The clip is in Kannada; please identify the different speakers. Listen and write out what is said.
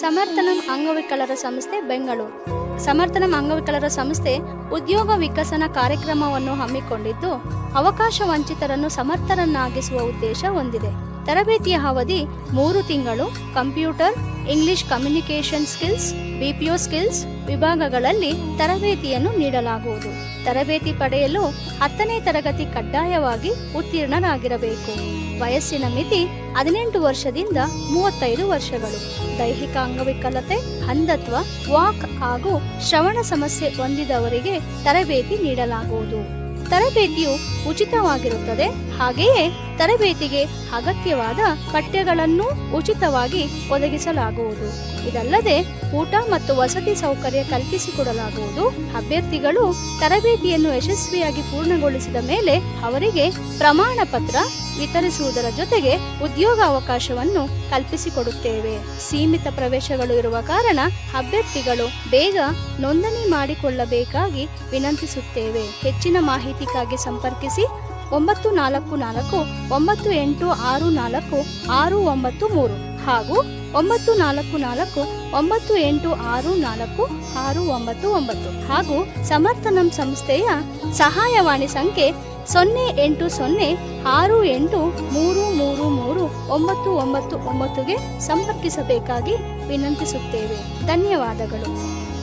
Speaker 1: ಸಮರ್ಥನಂ ಅಂಗವಿಕಲರ ಸಂಸ್ಥೆ ಬೆಂಗಳೂರು. ಸಮರ್ಥನಂ ಅಂಗವಿಕಲರ ಸಂಸ್ಥೆ ಉದ್ಯೋಗ ವಿಕಸನ ಕಾರ್ಯಕ್ರಮವನ್ನು ಹಮ್ಮಿಕೊಂಡಿದ್ದು, ಅವಕಾಶ ವಂಚಿತರನ್ನು ಸಮರ್ಥರನ್ನಾಗಿಸುವ ಉದ್ದೇಶ ಹೊಂದಿದೆ. ತರಬೇತಿಯ ಅವಧಿ ಮೂರು ತಿಂಗಳು, computer English communication skills BPO skills ವಿಭಾಗಗಳಲ್ಲಿ ತರಬೇತಿಯನ್ನು ನೀಡಲಾಗುವುದು. ತರಬೇತಿ ಪಡೆಯಲು ಹತ್ತನೇ ತರಗತಿ ಕಡ್ಡಾಯವಾಗಿ ಉತ್ತೀರ್ಣರಾಗಿರಬೇಕು ವಯಸ್ಸಿನ ಮಿತಿ ಹದಿನೆಂಟು ವರ್ಷದಿಂದ ಮೂವತ್ತೈದು ವರ್ಷಗಳು. ದೈಹಿಕ ಅಂಗವಿಕಲತೆ, ಅಂಧತ್ವ, ವಾಕ್ ಹಾಗೂ ಶ್ರವಣ ಸಮಸ್ಯೆ ಹೊಂದಿದವರಿಗೆ ತರಬೇತಿ ನೀಡಲಾಗುವುದು. ತರಬೇತಿಯು ಉಚಿತವಾಗಿರುತ್ತದೆ ಹಾಗೆಯೇ ತರಬೇತಿಗೆ ಅಗತ್ಯವಾದ ಕಟ್ಟೆಗಳನ್ನು ಉಚಿತವಾಗಿ ಒದಗಿಸಲಾಗುವುದು. ಇದಲ್ಲದೆ ಊಟ ಮತ್ತು ವಸತಿ ಸೌಕರ್ಯ ಕಲ್ಪಿಸಿಕೊಡಲಾಗುವುದು. ಅಭ್ಯರ್ಥಿಗಳು ತರಬೇತಿಯನ್ನು ಯಶಸ್ವಿಯಾಗಿ ಪೂರ್ಣಗೊಳಿಸಿದ ಮೇಲೆ ಅವರಿಗೆ ಪ್ರಮಾಣ ಪತ್ರ ವಿತರಿಸುವುದರ ಜೊತೆಗೆ ಉದ್ಯೋಗ ಅವಕಾಶವನ್ನು ಕಲ್ಪಿಸಿಕೊಡುತ್ತೇವೆ. ಸೀಮಿತ ಪ್ರವೇಶಗಳು ಇರುವ ಕಾರಣ ಅಭ್ಯರ್ಥಿಗಳು ಬೇಗ ನೋಂದಣಿ ಮಾಡಿಕೊಳ್ಳಬೇಕಾಗಿ ವಿನಂತಿಸುತ್ತೇವೆ. ಹೆಚ್ಚಿನ ಮಾಹಿತಿಗಾಗಿ ಸಂಪರ್ಕಿಸಿ ಒಂಬತ್ತು ನಾಲ್ಕು ನಾಲ್ಕು ಒಂಬತ್ತು ಎಂಟು ಆರು ನಾಲ್ಕು ಆರು ಒಂಬತ್ತು ಮೂರು ಹಾಗೂ ಒಂಬತ್ತು ನಾಲ್ಕು ನಾಲ್ಕು ಒಂಬತ್ತು ಎಂಟು ಆರು ನಾಲ್ಕು ಆರು ಒಂಬತ್ತು ಒಂಬತ್ತು ಹಾಗೂ ಸಮರ್ಥನಂ ಸಂಸ್ಥೆಯ ಸಹಾಯವಾಣಿ ಸಂಖ್ಯೆ ಸೊನ್ನೆ ಎಂಟು ಸೊನ್ನೆ ಆರು ಎಂಟು ಮೂರು ಮೂರು ಮೂರು ಒಂಬತ್ತು ಒಂಬತ್ತು ಒಂಬತ್ತುಗೆ ಸಂಪರ್ಕಿಸಬೇಕಾಗಿ ವಿನಂತಿಸುತ್ತೇವೆ. ಧನ್ಯವಾದಗಳು.